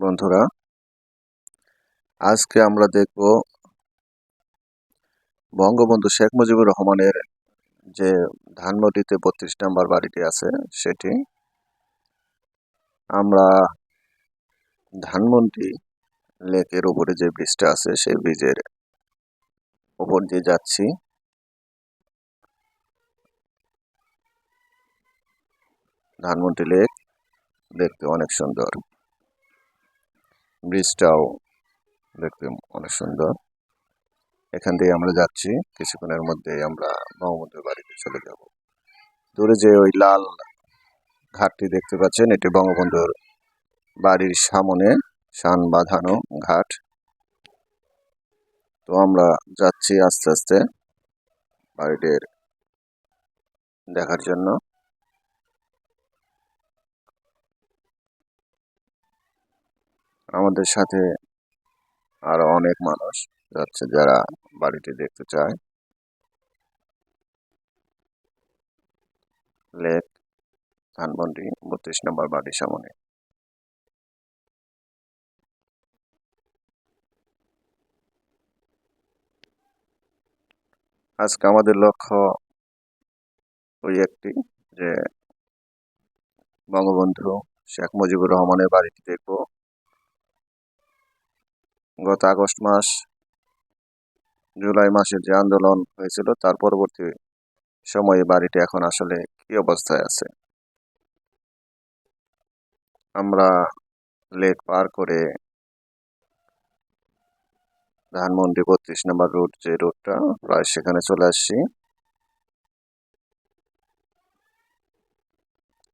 বন্ধুরা, আজকে আমরা দেখব বঙ্গবন্ধু শেখ মুজিবুর রহমানের যে ধানমন্ডিতে বত্রিশ নম্বর বাড়িটি আছে, সেটি আমরা ধানমন্ডি লেকের উপরে যে ব্রিজটা আছে, সেই ব্রিজের উপর দিয়ে যাচ্ছি। ধানমন্ডি লেক দেখতে অনেক সুন্দর। ব্রিজটাও দেখতে অনেক সুন্দর। এখান দিয়ে আমরা যাচ্ছি, কিছুক্ষণের মধ্যে আমরা বঙ্গবন্ধুর বাড়িতে চলে যাব। দূরে যে ওই লাল ঘাটটি দেখতে পাচ্ছেন, এটি বঙ্গবন্ধুর বাড়ির সামনে শান বাঁধানো ঘাট। তো আমরা যাচ্ছি আস্তে আস্তে বাড়িটির দেখার জন্য। আমাদের সাথে আরও অনেক মানুষ যাচ্ছে যারা বাড়িটি দেখতে চায়। লেক, ধানমন্ডি, বত্রিশ নম্বর বাড়ির সামনে। আজকে আমাদের লক্ষ্য ওই একটি যে বঙ্গবন্ধু শেখ মুজিবুর রহমানের বাড়িটি দেখব। গত আগস্ট মাস, জুলাই মাসে যে আন্দোলন হয়েছিল, তার পরবর্তী সময়ে বাড়িটি এখন আসলে কি অবস্থায় আছে? আমরা লেক পার করে ধানমন্ডি বত্রিশ নম্বর রুট যে রুটটা প্রায় সেখানে চলে আসছি।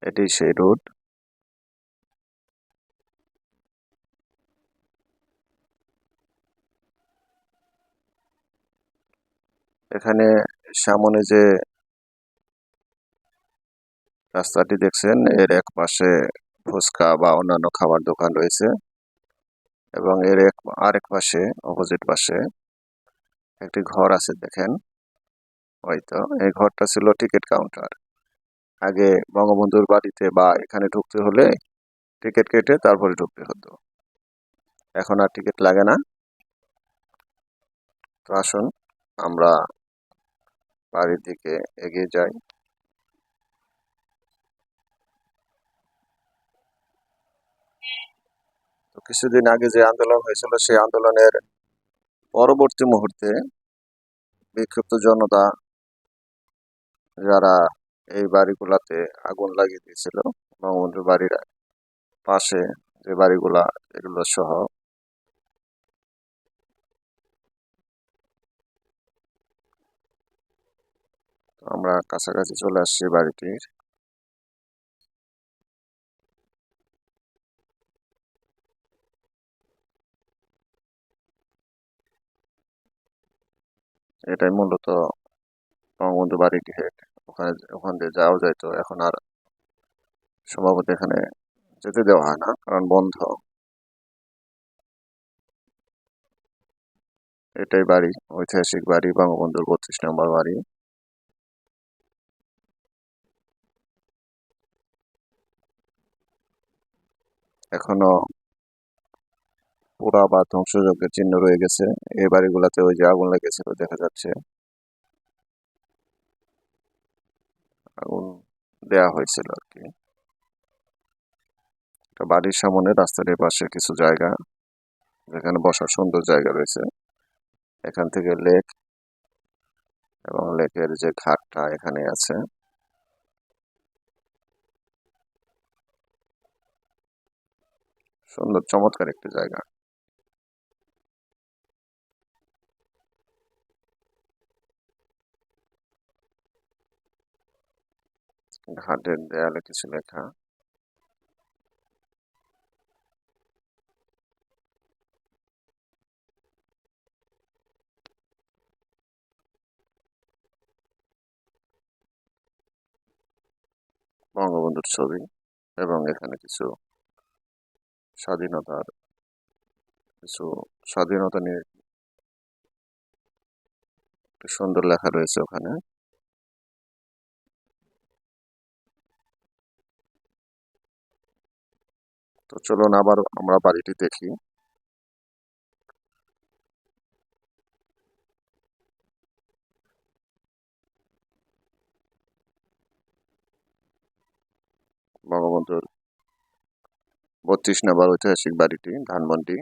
এটি সেই রুট এখানে সামনে যে রাস্তাটি দেখছেন, এর এক পাশে ফুচকা বা অন্যান্য খাবার দোকান রয়েছে এবং এর এক, আরেক পাশে, অপোজিট পাশে একটি ঘর আছে দেখেন। হয়তো এই ঘরটা ছিল টিকিট কাউন্টার। আগে বঙ্গবন্ধুর বাড়িতে বা এখানে ঢুকতে হলে টিকিট কেটে তারপরে ঢুকতে হতো। এখন আর টিকিট লাগে না। তো আসুন, আমরা বাড়ির দিকে এগিয়ে যাই তো কিছুদিন আগে যে আন্দোলন হয়েছিল, সেই আন্দোলনের পরবর্তী মুহূর্তে বিক্ষিপ্ত জনতা যারা এই বাড়িগুলাতে আগুন লাগিয়ে দিয়েছিল বঙ্গবন্ধুর বাড়ির পাশে যে বাড়িগুলা, এগুলো সহ আমরা কাছাকাছি চলে আসছি বাড়িটির এটাই মূলত বঙ্গবন্ধু বাড়ি গেট ওখানে, ওখান দিয়ে যাওয়া যাইতো এখন আর সম্ভবত এখানে যেতে দেওয়া হয় না, কারণ বন্ধ। এটাই বাড়ি, ঐতিহাসিক বাড়ি, বঙ্গবন্ধুর বত্রিশ নম্বর বাড়ি। এখনও পোড়া বা ধ্বংসযজ্ঞের চিহ্ন রয়ে গেছে। এই বাড়িগুলোতে ওই যে আগুন লেগেছিল দেখা যাচ্ছে। আগুন দেয়া হয়েছিল আর কি বাড়ির সামনে, রাস্তার পাশে কিছু জায়গা, যেখানে বসার সুন্দর জায়গা রয়েছে। এখান থেকে লেক এবং লেকের যে ঘাটটা এখানে আছে। সুন্দর চমৎকার একটি জায়গা। ঘাটের দেয়ালে কিছু লেখা। বঙ্গবন্ধুর ছবি এবং এখানে কিছু স্বাধীনতার কিছু স্বাধীনতা নিয়ে সুন্দর লেখা রয়েছে ওখানে। তো চলুন আবার আমরা বাড়িটি দেখি। বঙ্গবন্ধুর বত্রিশ নম্বর ঐতিহাসিক বাড়িটি, ধানমন্ডি।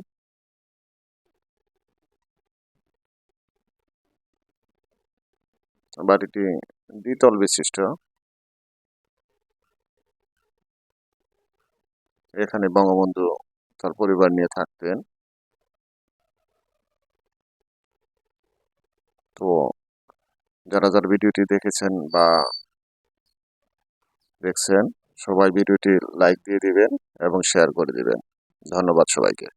বাড়িটি দ্বিতল বিশিষ্ট। এখানে বঙ্গবন্ধু তার পরিবার নিয়ে থাকতেন। তো যারা যারা ভিডিওটি দেখেছেন বা দেখছেন সবাই ভিডিওটি লাইক দিয়ে দিবেন এবং শেয়ার করে দিবেন। ধন্যবাদ সবাইকে।